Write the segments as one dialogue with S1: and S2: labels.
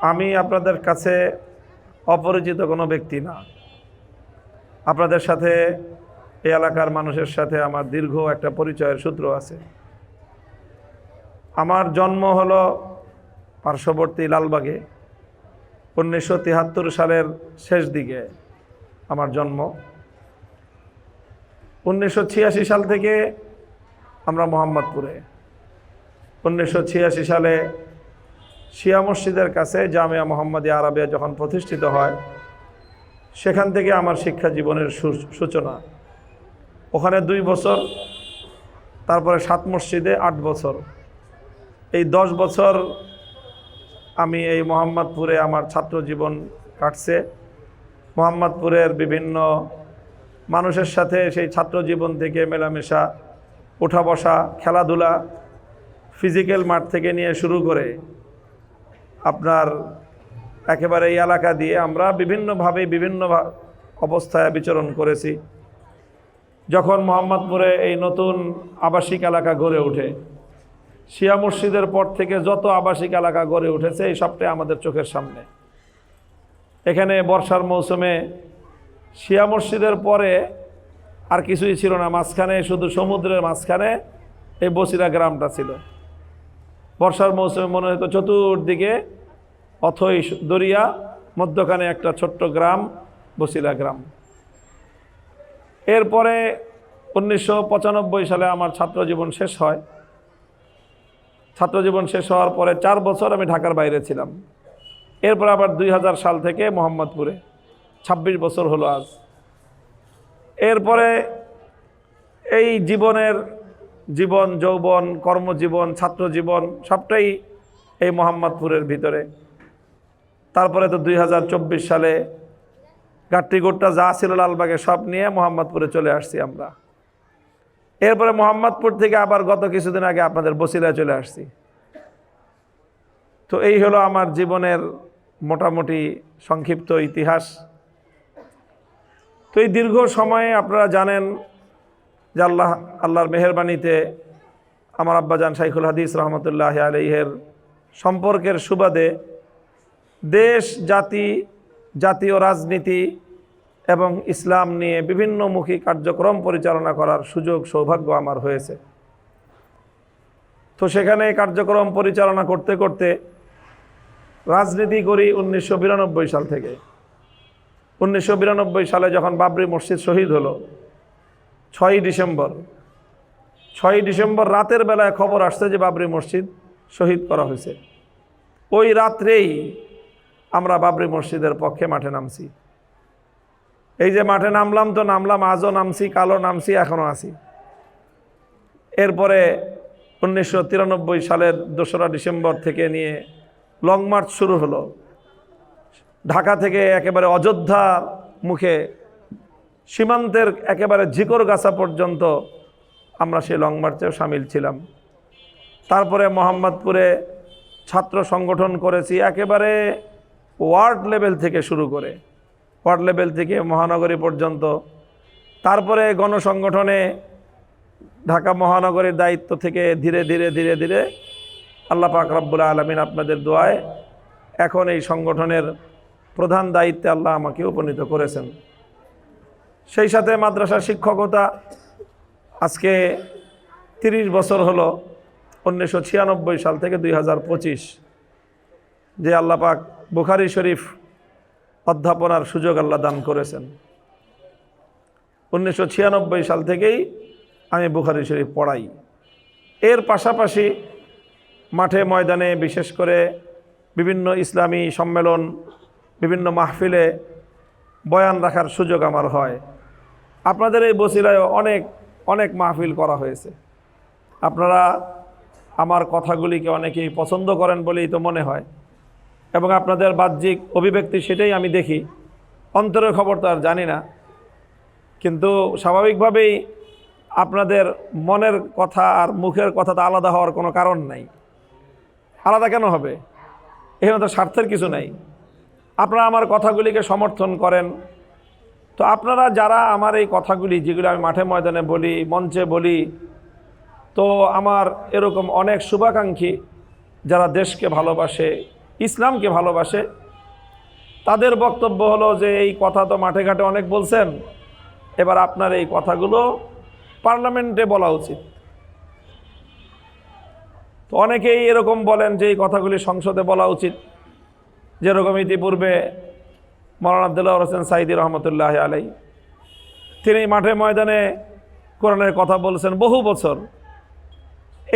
S1: আমি আপনাদের কাছে অপরিচিত কোনো ব্যক্তি না। আপনাদের সাথে এই এলাকার মানুষের সাথে আমার দীর্ঘ একটা পরিচয়ের সূত্র আছে। আমার জন্ম হলো পার্শ্ববর্তী লালবাগে, উনিশশো তিয়াত্তর সালের শেষ দিকে আমার জন্ম। উনিশশো ছিয়াশি সাল থেকে আমরা মোহাম্মদপুরে। উনিশশো ছিয়াশি সালে শিয়া মসজিদের কাছে জামিয়া মোহাম্মদী আরবিয়া যখন প্রতিষ্ঠিত হয়, সেখান থেকে আমার শিক্ষা জীবনের সূচনা। ওখানে দুই বছর, তারপরে সাত মসজিদে আট বছর। এই দশ বছর আমি এই মোহাম্মদপুরে আমার ছাত্র জীবন কাটছে। মোহাম্মদপুরের বিভিন্ন মানুষের সাথে সেই ছাত্র জীবন থেকে মেলামেশা ওঠা বসা খেলাধুলা ফিজিক্যাল মাঠ থেকে নিয়ে শুরু করে আপনার একেবারে এই এলাকা দিয়ে আমরা বিভিন্নভাবে বিভিন্ন অবস্থায় বিচরণ করেছি। যখন মোহাম্মদপুরে এই নতুন আবাসিক এলাকা গড়ে ওঠে, শিয়া মসজিদের পর থেকে যত আবাসিক এলাকা গড়ে উঠেছে, এই সবটাই আমাদের চোখের সামনে। এখানে বর্ষার মৌসুমে শিয়া মসজিদের পরে আর কিছুই ছিল না, মাঝখানে শুধু সমুদ্রের মাঝখানে এই বসিরা গ্রামটা ছিল। বর্ষার মৌসুমে মনে হতো চতুর্দিকে অথই দরিয়া, মধ্যখানে একটা ছোট্ট গ্রাম, বসিলা গ্রাম। এরপরে উনিশশো পঁচানব্বই সালে আমার ছাত্র জীবন শেষ হয়। ছাত্র জীবন শেষ হওয়ার পরে চার বছর আমি ঢাকার বাইরে ছিলাম। এরপর আবার দুই হাজার সাল থেকে মোহাম্মদপুরে। ২৬ বছর হলো আজ। এরপরে এই জীবনের জীবন, যৌবন, কর্মজীবন ছাত্র জীবন সবটাই এই মোহাম্মদপুরের ভিতরে। তারপরে তো দুই হাজার চব্বিশ সালে গাট্টিগোট্টা যা ছিল লালবাগে সব নিয়ে মোহাম্মদপুরে চলে আসছি আমরা। এরপরে মোহাম্মদপুর থেকে আবার গত কিছুদিন আগে আপনাদের বসিলায় চলে আসছি। তো এই হলো আমার জীবনের মোটামুটি সংক্ষিপ্ত ইতিহাস। তো এই দীর্ঘ সময়ে আপনারা জানেন যে আল্লাহ, আল্লাহর মেহরবানিতে আমার আব্বাজান শাইখুল হাদিস রহমতুল্লাহ আলহের সম্পর্কের সুবাদে দেশ, জাতি, জাতীয় রাজনীতি এবং ইসলাম নিয়ে বিভিন্নমুখী কার্যক্রম পরিচালনা করার সুযোগ, সৌভাগ্য আমার হয়েছে। তো সেখানে কার্যক্রম পরিচালনা করতে করতে রাজনীতি করি উনিশশো বিরানব্বই সাল থেকে। উনিশশো বিরানব্বই সালে যখন বাবরি মসজিদ শহীদ হলো ছয়ই ডিসেম্বর। ছয়ই ডিসেম্বর রাতের বেলায় খবর আসছে যে বাবরি মসজিদ শহীদ করা হয়েছে। ওই রাত্রেই আমরা বাবরি মসজিদের পক্ষে মাঠে নামছি। এই যে মাঠে নামলাম তো নামলাম, আজও নামছি কালো নামছি, এখনও আছি। এরপরে উনিশশো তিরানব্বই সালের দোসরা ডিসেম্বর থেকে নিয়ে লং মার্চ শুরু হলো। ঢাকা থেকে একেবারে অযোধ্যা মুখে সীমান্তের একেবারে ঝিকর গাছা পর্যন্ত আমরা সেই লং মার্চেও সামিল ছিলাম। তারপরে মোহাম্মদপুরে ছাত্র সংগঠন করেছি একেবারে ওয়ার্ড লেভেল থেকে শুরু করে। ওয়ার্ড লেভেল থেকে মহানগরী পর্যন্ত। তারপরে গণসংগঠনে ঢাকা মহানগরীর দায়িত্ব থেকে ধীরে ধীরে ধীরে ধীরে আল্লাহ পাক রব্বুল আলমিন আপনাদের দোয়ায় এখন এই সংগঠনের প্রধান দায়িত্বে আল্লাহ আমাকে উপনীত করেছেন। সেই সাথে মাদ্রাসা শিক্ষকতা আজকে ৩০ বছর হলো উনিশশো ছিয়ানব্বই সাল থেকে দুই হাজার পঁচিশ। যে আল্লাহ পাক বুখারি শরীফ অধ্যাপনার সুযোগ আল্লাহ দান করেছেন। উনিশশো ছিয়ানব্বই সাল থেকেই আমি বুখারি শরীফ পড়াই। এর পাশাপাশি মাঠে ময়দানে বিশেষ করে বিভিন্ন ইসলামী সম্মেলন, বিভিন্ন মাহফিলে বয়ান রাখার সুযোগ আমার হয়। আপনাদের এই বসিলায় অনেক অনেক মাহফিল করা হয়েছে। আপনারা আমার কথাগুলিকে অনেকেই পছন্দ করেন বলেই তো মনে হয়। এবং আপনাদের বাহ্যিক অভিব্যক্তি সেটাই আমি দেখি। অন্তরের খবর তো আর জানি না। কিন্তু স্বাভাবিকভাবেই আপনাদের মনের কথা আর মুখের কথা তো আলাদা হওয়ার কোনো কারণ নাই। আলাদা কেন হবে? এখানে তো স্বার্থের কিছু নাই। আপনারা আমার কথাগুলিকে সমর্থন করেন তো আপনারা যারা আমার এই কথাগুলি, যেগুলো আমি মাঠে ময়দানে বলি, মঞ্চে বলি, তো আমার এরকম অনেক শুভাকাঙ্ক্ষী যারা দেশকে ভালোবাসে, ইসলামকে ভালোবাসে, তাদের বক্তব্য হলো যে, এই কথা তো মাঠে ঘাটে অনেক বলছেন, এবার আপনার এই কথাগুলো পার্লামেন্টে বলা উচিত। তো অনেকেই এরকম বলেন যে, এই কথাগুলি সংসদে বলা উচিত। যেরকম ইতিপূর্বে মৌলানা আবদুল্লাহ হোসেন সাইদি রহমতুল্লাহ আলাই তিনি মাঠে ময়দানে কোরআনের কথা বলছেন বহু বছর।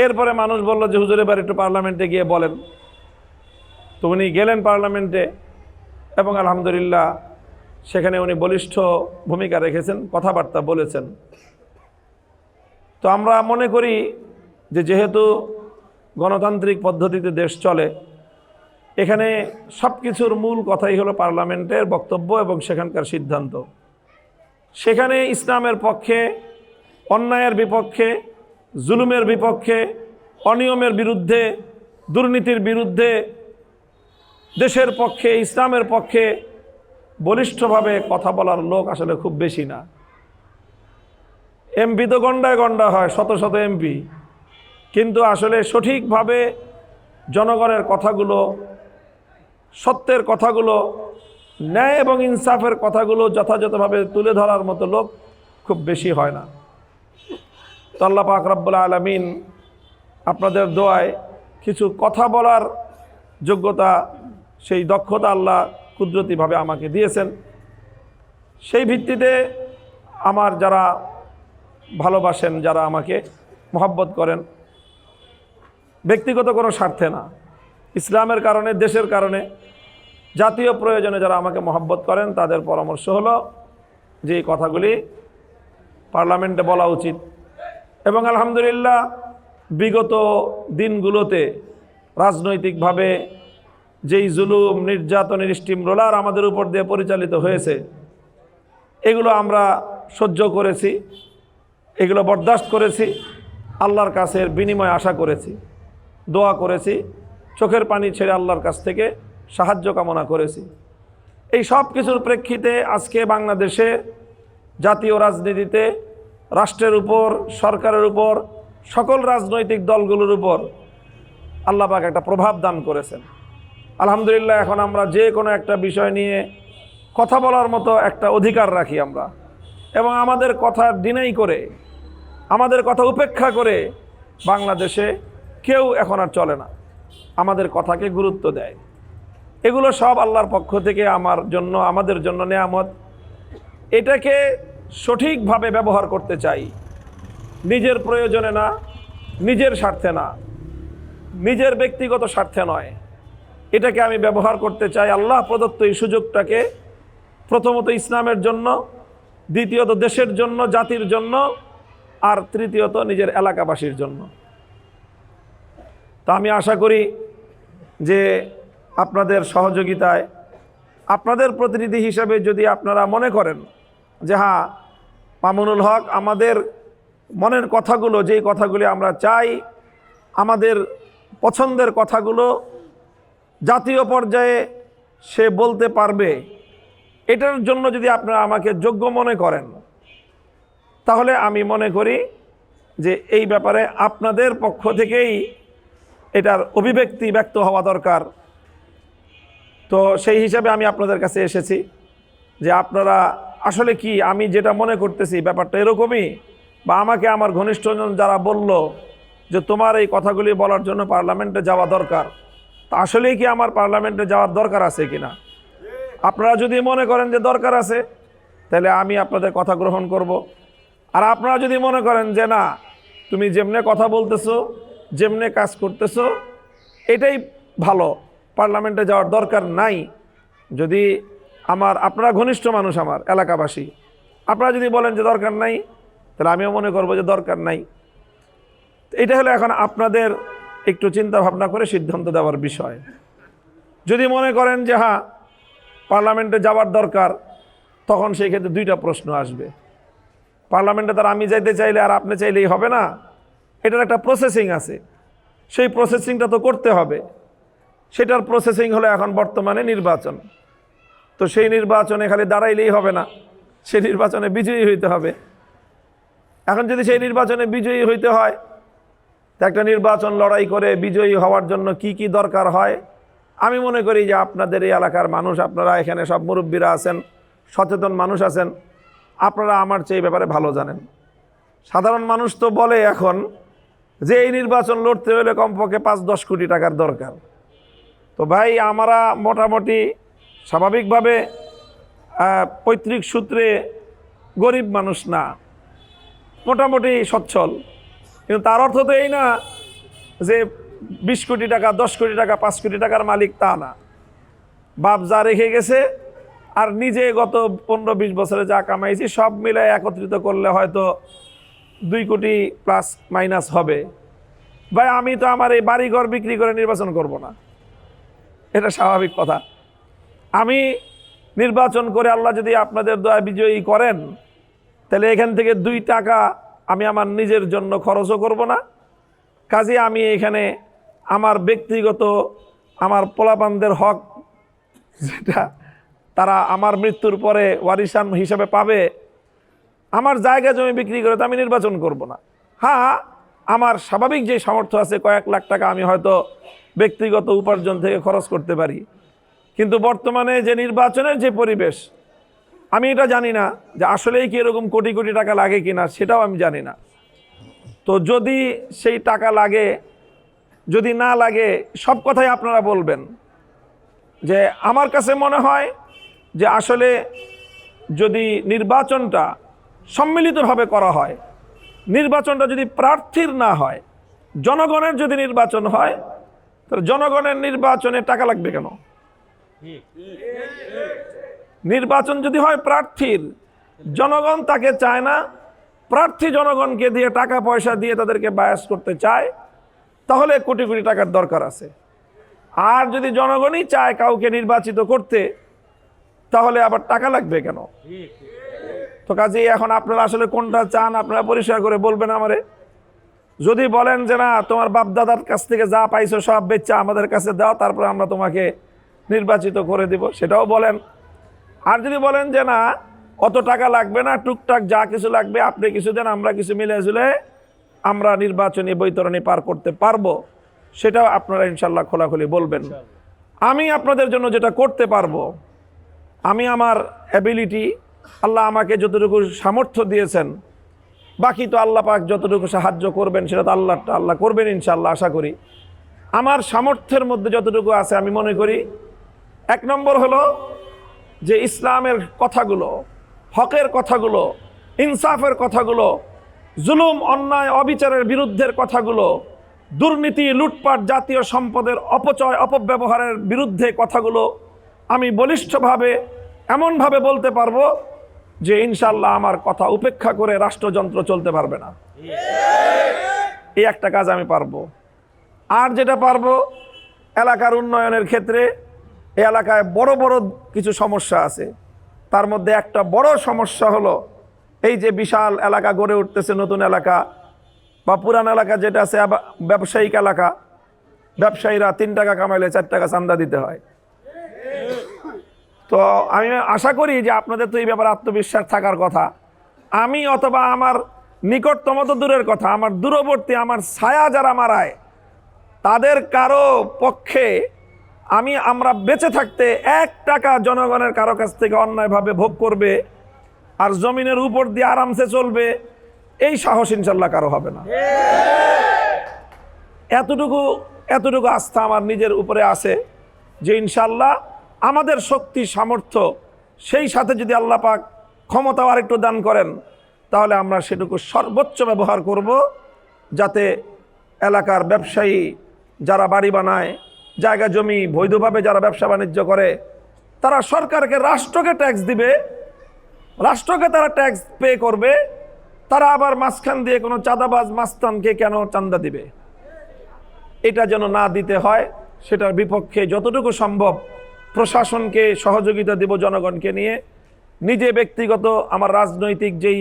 S1: এরপরে মানুষ বলল যে, হুজুর, এবার একটু পার্লামেন্টে গিয়ে বলেন। তো উনি গেলেন পার্লামেন্টে এবং আলহামদুলিল্লাহ সেখানে উনি বলিষ্ঠ ভূমিকা রেখেছেন, কথাবার্তা বলেছেন। তো আমরা মনে করি যে, যেহেতু গণতান্ত্রিক পদ্ধতিতে দেশ চলে এখানে সব কিছুর মূল কথাই হলো পার্লামেন্টের বক্তব্য এবং সেখানকার সিদ্ধান্ত। সেখানে ইসলামের পক্ষে, অন্যায়ের বিপক্ষে, জুলুমের বিপক্ষে, অনিয়মের বিরুদ্ধে, দুর্নীতির বিরুদ্ধে, দেশের পক্ষে, ইসলামের পক্ষে বলিষ্ঠভাবে কথা বলার লোক আসলে খুব বেশি না। এমপি তো গন্ডায় গন্ডা হয়, শত শত এমপি। কিন্তু আসলে সঠিকভাবে জনগণের কথাগুলো সত্যের কথাগুলো, ন্যায় এবং ইনসাফের কথাগুলো যথাযথভাবে তুলে ধরার মতো লোক খুব বেশি হয় না। তো আল্লাহ পাক রব্বুল আলমিন আপনাদের দোয়ায় কিছু কথা বলার যোগ্যতা, সেই দক্ষতা আল্লাহ কুদরতিভাবে আমাকে দিয়েছেন। সেই ভিত্তিতে আমার যারা ভালোবাসেন, যারা আমাকে মহব্বত করেন, ব্যক্তিগত কোনো স্বার্থে না। ইসলামের কারণে, দেশের কারণে, জাতীয় প্রয়োজনে যারা আমাকে মহব্বত করেন, তাদের পরামর্শ হলো যে কথাগুলি পার্লামেন্টে বলা উচিত। এবং আলহামদুলিল্লাহ, বিগত দিনগুলোতে রাজনৈতিকভাবে যেই জুলুম, নির্যাতনের স্টিম রোলার আমাদের উপর দিয়ে পরিচালিত হয়েছে, এগুলো আমরা সহ্য করেছি, এগুলো বরদাস্ত করেছি, আল্লাহর কাছের বিনিময় আশা করেছি, দোয়া করেছি। চোখের পানি ছেড়ে আল্লাহর কাছ থেকে সাহায্য কামনা করেছি। এই সব কিছুর প্রেক্ষিতে আজকে বাংলাদেশে জাতীয় রাজনীতিতে, রাষ্ট্রের উপর, সরকারের উপর, সকল রাজনৈতিক দলগুলোর উপর আল্লাহ পাক একটা প্রভাব দান করেছেন। আলহামদুলিল্লাহ, এখন আমরা যে কোনো একটা বিষয় নিয়ে কথা বলার মতো একটা অধিকার রাখি আমরা। এবং আমাদের কথা ডিনাই করে, আমাদের কথা উপেক্ষা করে বাংলাদেশে কেউ এখন আর চলে না। আমাদের কথাকে গুরুত্ব দেয়। এগুলো সব আল্লাহর পক্ষ থেকে আমার জন্য, আমাদের জন্য নেয়ামত। এটাকে সঠিকভাবে ব্যবহার করতে চাই। নিজের প্রয়োজনে না, নিজের স্বার্থে না, নিজের ব্যক্তিগত স্বার্থে নয়। এটাকে আমি ব্যবহার করতে চাই আল্লাহ প্রদত্ত এই সুযোগটাকে। প্রথমত ইসলামের জন্য, দ্বিতীয়ত দেশের জন্য, জাতির জন্য, আর তৃতীয়ত নিজের এলাকাবাসীর জন্য। তা আমি আশা করি যে আপনাদের সহযোগিতায়, আপনাদের প্রতিনিধি হিসাবে যদি আপনারা মনে করেন যে হ্যাঁ মামুনুল হক আমাদের মনের কথাগুলো, যেই কথাগুলি আমরা চাই, আমাদের পছন্দের কথাগুলো জাতীয় পর্যায়ে সে বলতে পারবে, এটার জন্য যদি আপনারা আমাকে যোগ্য মনে করেন, তাহলে আমি মনে করি যে এই ব্যাপারে আপনাদের পক্ষ থেকেই এটার অভিব্যক্তি ব্যক্ত হওয়া দরকার তো সেই হিসাবে আমি আপনাদের কাছে এসেছি যে আপনারা আসলে কি, আমি যেটা মনে করতেছি ব্যাপারটা এরকমই বা আমাকে আমার ঘনিষ্ঠজন যারা বলল যে তোমার এই কথাগুলি বলার জন্য পার্লামেন্টে যাওয়া দরকার, তা আসলেই কি আমার পার্লামেন্টে যাওয়ার দরকার আছে কি না আপনারা যদি মনে করেন যে দরকার আছে, তাহলে আমি আপনাদের কথা গ্রহণ করব। আর আপনারা যদি মনে করেন যে না, তুমি যেমনে কথা বলতেছো যেমনে কাজ করতেছো, এটাই ভালো। পার্লামেন্টে যাওয়ার দরকার নাই। যদি আমার, আপনারা ঘনিষ্ঠ মানুষ আমার, এলাকাবাসী। আপনারা যদি বলেন যে দরকার নাই, তাহলে আমিও মনে করব যে দরকার নাই। এটা হলো এখন আপনাদের একটু চিন্তা ভাবনা করে সিদ্ধান্ত দেওয়ার বিষয়। যদি মনে করেন যে হ্যাঁ পার্লামেন্টে যাওয়ার দরকার, তখন সেই ক্ষেত্রে দুইটা প্রশ্ন আসবে। পার্লামেন্টে তার আমি যাইতে চাইলে আর আপনি চাইলেই হবে না। এটার একটা প্রসেসিং আছে। সেই প্রসেসিংটা তো করতে হবে। সেটার প্রসেসিং হলো এখন বর্তমানে নির্বাচন। তো সেই নির্বাচনে খালি দাঁড়াইলেই হবে না। সেই নির্বাচনে বিজয়ী হইতে হবে। এখন যদি সেই নির্বাচনে বিজয়ী হইতে হয়, তা একটা নির্বাচন লড়াই করে বিজয়ী হওয়ার জন্য কি কি দরকার হয়? আমি মনে করি যে আপনাদের এই এলাকার মানুষ, আপনারা এখানে সব মুরব্বীরা আছেন, সচেতন মানুষ আছেন, আপনারা আমার চেয়ে ব্যাপারে ভালো জানেন। সাধারণ মানুষ তো বলে এখন যে এই নির্বাচন লড়তে হলে কমপক্ষে পাঁচ, দশ কোটি টাকার দরকার। তো ভাই, আমরা মোটামুটি স্বাভাবিকভাবে পৈতৃক সূত্রে গরিব মানুষ না, মোটামুটি সচ্ছল। কিন্তু তার অর্থ তো এই না যে বিশ কোটি টাকা, দশ কোটি টাকা, পাঁচ কোটি টাকার মালিক তা না। বাপ যা রেখে গেছে, আর নিজে গত পনেরো, বিশ বছরে যা কামাইছি, সব মিলে একত্রিত করলে হয়তো দুই কোটি প্লাস মাইনাস হবে। ভাই, আমি তো আমার এই বাড়িঘর বিক্রি করে নির্বাচন করব না। এটা স্বাভাবিক কথা। আমি নির্বাচন করে আল্লাহ যদি আপনাদের দয়া বিজয়ী করেন, তাহলে এখান থেকে দুই টাকা আমি আমার নিজের জন্য খরচও করব না। কাজে আমি এখানে আমার ব্যক্তিগত, আমার পোলাপানদের হক, যেটা তারা আমার মৃত্যুর পরে ওয়ারিসান হিসাবে পাবে আমার জায়গা জমি বিক্রি করে তো আমি নির্বাচন করব না। হ্যাঁ আমার স্বাভাবিক যে সামর্থ্য আছে, কয়েক লাখ টাকা আমি হয়তো ব্যক্তিগত উপার্জন থেকে খরচ করতে পারি। কিন্তু বর্তমানে যে নির্বাচনের যে পরিবেশ, আমি এটা জানি না যে আসলেই কি এরকম কোটি কোটি টাকা লাগে কি না সেটাও আমি জানি না। তো যদি সেই টাকা লাগে, যদি না লাগে, সব কথাই আপনারা বলবেন। যে আমার কাছে মনে হয় যে আসলে যদি নির্বাচনটা সম্মিলিতভাবে করা হয়। নির্বাচনটা যদি প্রার্থীর না হয়, জনগণের যদি নির্বাচন হয়, তাহলে জনগণের নির্বাচনে টাকা লাগবে কেন? নির্বাচন যদি হয় প্রার্থীর, জনগণ তাকে চায় না। প্রার্থী জনগণকে দিয়ে টাকা পয়সা দিয়ে তাদেরকে বায়াস করতে চায়, তাহলে কোটি কোটি টাকার দরকার আছে। আর যদি জনগণই চায় কাউকে নির্বাচিত করতে, তাহলে আবার টাকা লাগবে কেন? তো কাজেই এখন আপনারা আসলে কোনটা চান আপনারা পরিষ্কার করে বলবেন আমারে। যদি বলেন যে না তোমার বাপ দাদার কাছ থেকে যা পাইছো সব বেচা আমাদের কাছে দাও তারপরে আমরা তোমাকে নির্বাচিত করে দিব সেটাও বলেন। আর যদি বলেন যে না অত টাকা লাগবে না টুকটাক যা কিছু লাগবে আপনি কিছু দেন আমরা কিছু মিলে ঝুলে আমরা নির্বাচনী বৈতরণী পার করতে পারব সেটাও আপনারা ইনশাল্লাহ খোলাখুলি বলবেন। আমি আপনাদের জন্য যেটা করতে পারব আমি আমার অ্যাবিলিটি আল্লাহ আমাকে যতটুকু সামর্থ্য দিয়েছেন, বাকি তো আল্লাহ পাক যতটুকু সাহায্য করবেন সেটা তো আল্লাহটা, আল্লাহ করবেন ইনশাল্লাহ আশা করি। আমার সামর্থ্যের মধ্যে যতটুকু আছে আমি মনে করি, এক নম্বর হলো যে ইসলামের কথাগুলো, হকের কথাগুলো, ইনসাফের কথাগুলো, জুলুম, অন্যায়, অবিচারের বিরুদ্ধের কথাগুলো, দুর্নীতি, লুটপাট, জাতীয় সম্পদের অপচয়, অপব্যবহারের বিরুদ্ধে কথাগুলো আমি বলিষ্ঠভাবে, এমনভাবে বলতে পারব যে ইনশাল্লাহ আমার কথা উপেক্ষা করে রাষ্ট্রযন্ত্র চলতে পারবে না। এই একটা কাজ আমি পারব। আর যেটা পারব, এলাকার উন্নয়নের ক্ষেত্রে এই এলাকায় বড় বড় কিছু সমস্যা আছে। তার মধ্যে একটা বড় সমস্যা হলো, এই যে বিশাল এলাকা গড়ে উঠতেছে নতুন এলাকা বা পুরান এলাকা যেটা আছে ব্যবসায়িক এলাকা, ব্যবসায়ীরা তিন টাকা কামাইলে চার টাকা চান্দা দিতে হয়। তো আমি আশা করি যে আপনাদের তো এই ব্যাপারে আত্মবিশ্বাস থাকার কথা। আমি অথবা আমার নিকটতম তো দূরের কথা, আমার দূরবর্তী, আমার ছায়া যারা মারায়, তাদের কারও পক্ষে আমি, আমরা বেঁচে থাকতে এক টাকা জনগণের কারও কাছ থেকে অন্যায়ভাবে ভোগ করবে আর জমিনের উপর দিয়ে আরামসে চলবে, এই সাহস ইনশাল্লাহ কারও হবে না। এতটুকু এতটুকু আস্থা আমার নিজের উপরে আছে যে ইনশাল্লাহ আমাদের শক্তি, সামর্থ্য, সেই সাথে যদি আল্লাহ পাক ক্ষমতাও আরেকটু দান করেন, তাহলে আমরা সেটুকু সর্বোচ্চ ব্যবহার করব যাতে এলাকার ব্যবসায়ী যারা বাড়ি বানায়, জায়গা জমি বৈধভাবে যারা ব্যবসা বাণিজ্য করে, তারা সরকারকে রাষ্ট্রকে ট্যাক্স দিবে, রাষ্ট্রকে তারা ট্যাক্স পে করবে, তারা আবার মাঝখান দিয়ে কোনো চাঁদাবাজ মাস্তানকে কেন চান্দা দিবে? এটা যেন না দিতে হয়, সেটার বিপক্ষে যতটুকু সম্ভব প্রশাসনকে সহযোগিতা দেব জনগণকে নিয়ে। নিজে ব্যক্তিগত আমার রাজনৈতিক যেই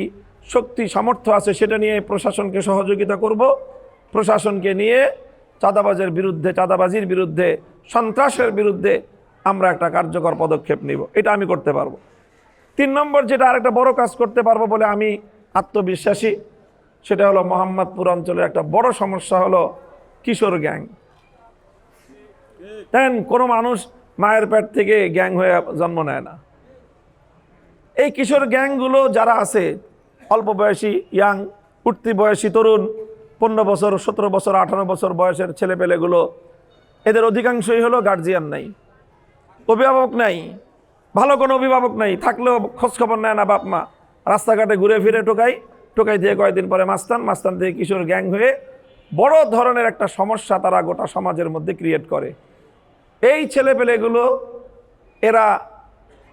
S1: শক্তি, সামর্থ্য আছে সেটা নিয়ে প্রশাসনকে সহযোগিতা করব। প্রশাসনকে নিয়ে চাঁদাবাজের বিরুদ্ধে, চাঁদাবাজির বিরুদ্ধে, সন্ত্রাসের বিরুদ্ধে আমরা একটা কার্যকর পদক্ষেপ নিব। এটা আমি করতে পারব। তিন নম্বর যেটা আরেকটা বড় কাজ করতে পারব বলে আমি আত্মবিশ্বাসী, সেটা হলো মোহাম্মদপুর অঞ্চলের একটা বড় সমস্যা হলো কিশোর গ্যাং। দেখেন কোনো মানুষ মায়ের পেট থেকে গ্যাং হয়ে জন্ম নেয় না। এই কিশোর গ্যাংগুলো যারা আছে, অল্প বয়সী, ইয়াং উঠতি বয়সী তরুণ, পনেরো বছর, সতেরো বছর, আঠারো বছর বয়সের ছেলেপেলেগুলো এদের অধিকাংশই হলো গার্জিয়ান নাই। অভিভাবক নাই, ভালো কোনো অভিভাবক নাই, থাকলেও খোঁজখবর নেয় না বাপ মা রাস্তাঘাটে ঘুরে ফিরে টোকাই টোকাই দিয়ে কয়েকদিন পরে মাস্তান মাস্তান থেকে কিশোর গ্যাং হয়ে বড় ধরনের একটা সমস্যা তারা গোটা সমাজের মধ্যে ক্রিয়েট করে। এই ছেলেপেলেগুলো, এরা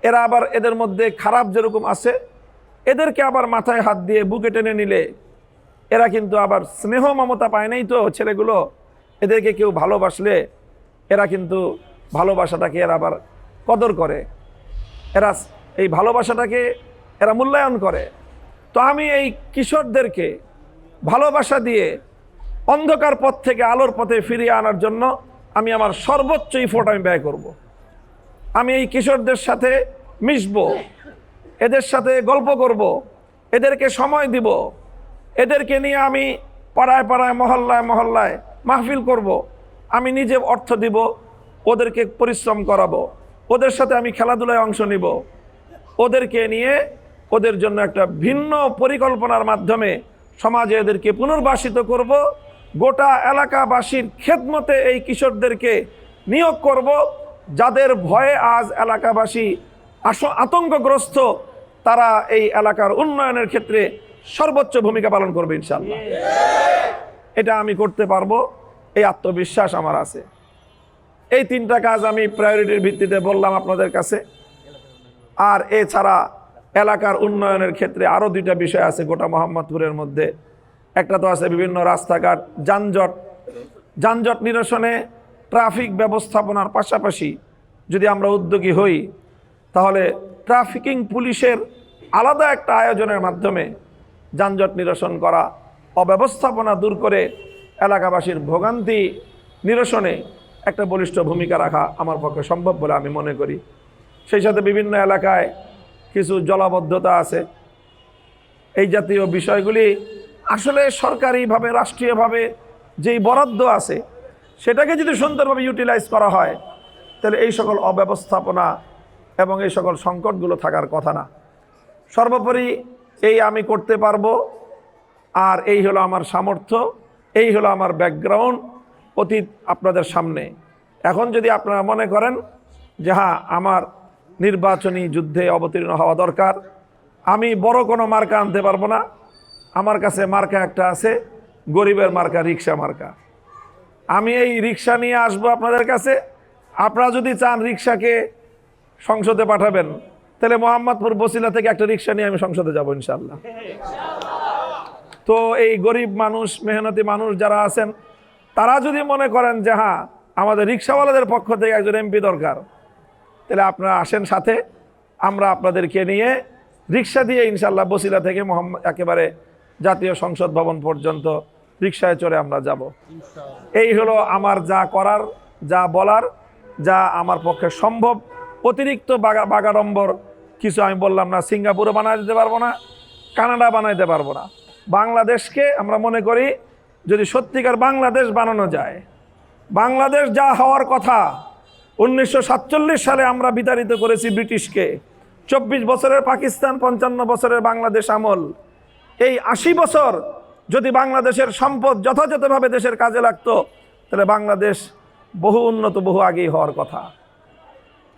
S1: এরা আবার এদের মধ্যে খারাপ যেরকম আছে, এদেরকে আবার মাথায় হাত দিয়ে বুকে টেনে নিলে এরা কিন্তু আবার স্নেহ মমতা পায় নাই তো ছেলেগুলো। এদেরকে কেউ ভালোবাসলে এরা কিন্তু ভালোবাসাটাকে এরা আবার কদর করে। এরা এই ভালোবাসাটাকে এরা মূল্যায়ন করে। তো আমি এই কিশোরদেরকে ভালোবাসা দিয়ে অন্ধকার পথ থেকে আলোর পথে ফিরিয়ে আনার জন্য আমি আমার সর্বোচ্চ ইফোর্ট আমি ব্যয় করব। আমি এই কিশোরদের সাথে মিশব, এদের সাথে গল্প করব, এদেরকে সময় দিব, এদেরকে নিয়ে আমি পাড়ায় পাড়ায়, মহল্লায় মহল্লায় মাহফিল করব। আমি নিজে অর্থ দিব, ওদেরকে পরিশ্রম করাবো, ওদের সাথে আমি খেলাধুলায় অংশ নিব, ওদেরকে নিয়ে ওদের জন্য একটা ভিন্ন পরিকল্পনার মাধ্যমে সমাজে এদেরকে পুনর্বাসিত করব গোটা এলাকাবাসীর খেদমতে এই কিশোরদেরকে নিয়োগ করব, যাদের ভয়ে আজ এলাকাবাসী আস আতঙ্কগ্রস্ত। তারা এই এলাকার উন্নয়নের ক্ষেত্রে সর্বোচ্চ ভূমিকা পালন করবে ইনশাল্লাহ এটা আমি করতে পারব, এই আত্মবিশ্বাস আমার আছে। এই তিনটা কাজ আমি প্রায়োরিটির ভিত্তিতে বললাম আপনাদের কাছে। আর এছাড়া এলাকার উন্নয়নের ক্ষেত্রে আরও দুইটা বিষয় আছে গোটা মোহাম্মদপুরের মধ্যে। একটা তো আছে বিভিন্ন রাস্তাঘাট, যানজট। যানজট নিরসনে ট্রাফিক ব্যবস্থাপনার পাশাপাশি যদি আমরা উদ্যোগী হই, তাহলে ট্রাফিকিং পুলিশের আলাদা একটা আয়োজনের মাধ্যমে যানজট নিরসন করা, অব্যবস্থাপনা দূর করে এলাকাবাসীর ভোগান্তি নিরসনে একটা বলিষ্ঠ ভূমিকা রাখা আমার পক্ষে সম্ভব বলে আমি মনে করি। সেই সাথে বিভিন্ন এলাকায় কিছু জলাবদ্ধতা আছে। এই জাতীয় বিষয়গুলি আসলে সরকারিভাবে, রাষ্ট্রীয়ভাবে যেই বরাদ্দ আছে, সেটাকে যদি সুন্দরভাবে ইউটিলাইজ করা হয়, তাহলে এই সকল অব্যবস্থাপনা এবং এই সকল সংকটগুলো থাকার কথা না। সর্বোপরি এই আমি করতে পারব, আর এই হলো আমার সামর্থ্য, এই হলো আমার ব্যাকগ্রাউন্ড অতীত আপনাদের সামনে। এখন যদি আপনারা মনে করেন যে হ্যাঁ আমার নির্বাচনী যুদ্ধে অবতীর্ণ হওয়া দরকার, আমি বড় কোনো মার্কা আনতে পারব না। আমার কাছে মার্কা একটা আছে, গরিবের মার্কা রিক্সা মার্কা। আমি এই রিক্সা নিয়ে আসব আপনাদের কাছে। আপনারা যদি চান রিক্সাকে সংসদে পাঠাবেন, তাহলে মোহাম্মদপুর বসিলা থেকে একটা রিক্সা নিয়ে আমি সংসদে যাব ইনশাল্লাহ তো এই গরিব মানুষ, মেহনতি মানুষ যারা আছেন, তারা যদি মনে করেন যে হ্যাঁ আমাদের রিক্সাওয়ালাদের পক্ষ থেকে একজন এমপি দরকার, তাহলে আপনারা আসেন সাথে। আমরা আপনাদেরকে নিয়ে রিক্সা দিয়ে ইনশাল্লাহ বসিলা থেকে মোহাম্মদ, একেবারে জাতীয় সংসদ ভবন পর্যন্ত রিক্সায় চড়ে আমরা যাব। এই হলো আমার যা করার, যা বলার, যা আমার পক্ষে সম্ভব। অতিরিক্ত বাগা বাগাড়ম্বর, কিছু আমি বললাম না সিঙ্গাপুরে বানায় দিতে পারব না, কানাডা বানাইতে পারব না। বাংলাদেশকে আমরা মনে করি, যদি সত্যিকার বাংলাদেশ বানানো যায়, বাংলাদেশ যা হওয়ার কথা, উনিশশো সাতচল্লিশ সালে আমরা বিতাড়িত করেছি ব্রিটিশকে। চব্বিশ বছরের পাকিস্তান, পঞ্চান্ন বছরের বাংলাদেশ আমল এই আশি বছর যদি বাংলাদেশের সম্পদ যথাযথভাবে দেশের কাজে লাগতো, তাহলে বাংলাদেশ বহু উন্নত, বহু আগেই হওয়ার কথা।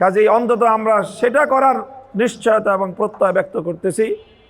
S1: কাজেই অন্তত আমরা সেটা করার নিশ্চয়তা এবং প্রত্যয় ব্যক্ত করতেছি।